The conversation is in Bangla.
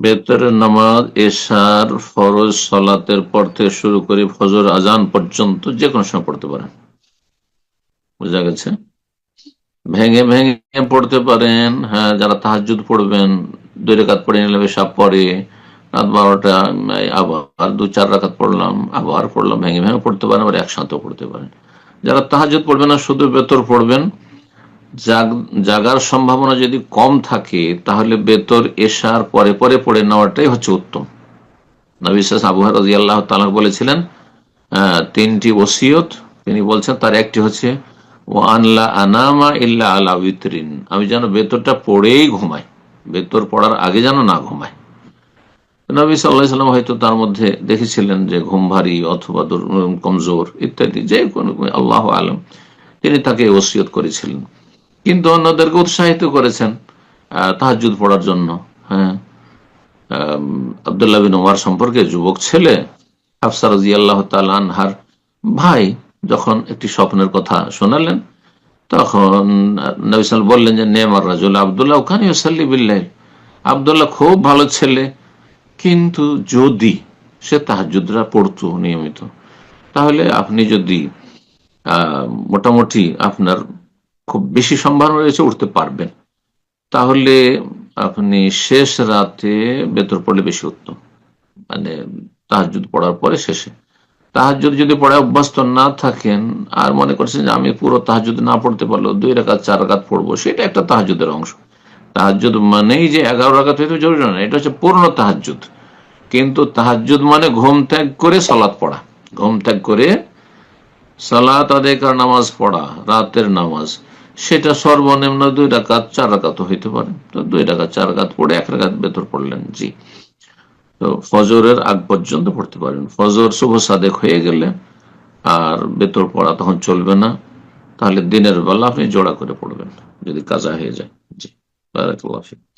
বেতরের নামাজ, এশার, ফরজ, সলাতের পর থেকে শুরু করে ফজর আজান পর্যন্ত যে কোনো সময় পড়তে পারেন। বোঝা গেছে? ভেঙে ভেঙে পড়তে পারেন। হ্যাঁ যারা তাহাজুদ পড়বেন, দুই রেখাত পড়ে নিলাম এসব পরে রাত বারোটা আবার দু চার রাখাত পড়লাম, আবার পড়লাম, ভেঙে ভেঙে পড়তে পারেন, আবার একসাথেও পড়তে পারেন। যারা তাহাজুদ পড়বেন না, শুধু বেতর পড়বেন। জাগার সম্ভাবনা যদি কম থাকে, তাহলে বেতর এশার পরে পরে পড়ে নেওয়াটাই হচ্ছে উত্তম। নবী সাস আবু রাজি আল্লাহ তালা বলেছিলেন তিনটি ওসিয়ত, তিনি বলছেন, তার একটি হচ্ছে ও আনলা আনামা ইল্লা আলা উইতরিন আমি যেন বেতরটা পড়েই ঘুমাই, বেতর পড়ার আগে যেন না ঘুমাই। নবী সাল্লাহ সাল্লাম হয়তো তার মধ্যে দেখেছিলেন যে, ঘুম ভারী অথবা কমজোর ইত্যাদি যে কোনো আল্লাহ আলম। তিনি তাকে ওসিয়ত করেছিলেন। কিন্তু অন্যদেরকে উৎসাহিত করেছেন তাহাজুদ পড়ার জন্য। হ্যাঁ। আবদুল্লাহ বিন ওমার সম্পর্কে যুবক ছেলে, হাফসা রাজি আল্লাহ আনহার ভাই যখন একটি স্বপ্নের কথা শোনালেন, তখন নবিসাল বললেন যে নেমার রাজুল, আবদুল্লাহ, ওখানে সাল্লি বিল্লাহ আবদুল্লাহ খুব ভালো ছেলে, কিন্তু যদি সে তাহাজুদরা পড়তো নিয়মিত, তাহলে আপনি যদি মোটামুটি আপনার খুব বেশি সম্ভাবনা রয়েছে, উঠতে পারবেন। তাহলে আপনি শেষ রাতে বেতর পড়লে বেশি উত্তম। মানে তাহাজুদ পড়ার পরে শেষে। তাহাজুদ যদি পড়ায় অভ্যস্ত না থাকেন, আর মনে করছেন যে আমি পুরো তাহাজুদ না পড়তে পারল দুই রাকাত চার রাকাত পড়ব, সেটা একটা তাহাজুদের অংশ। তাহাজুদ মানেই যে এগারো রাকাত হইতে জরুরি না এটা হচ্ছে পূর্ণ তাহাজুদ কিন্তু তাহাজুদ মানে ঘুম ত্যাগ করে সলাৎ পড়া। ঘুম ত্যাগ করে সালাত আদায় নামাজ পড়া, রাতের নামাজ। সেটা সর্বনিম্ন দুই রাকাত, চার রাকাত হইতে পারে। তো দুই রাকাত, চার রাকাত পড়ে এক রাকাত বেতর পড়লেন, জি। তো ফজরের আগ পর্যন্ত পড়তে পারেন। ফজর শুভ সাদেক হয়ে গেলে আর বেতর পড়া তখন চলবে না। তাহলে দিনের বেলা আপনি জোড়া করে পড়বেন, যদি কাজা হয়ে যায়। জি, বারাকাল্লাহ।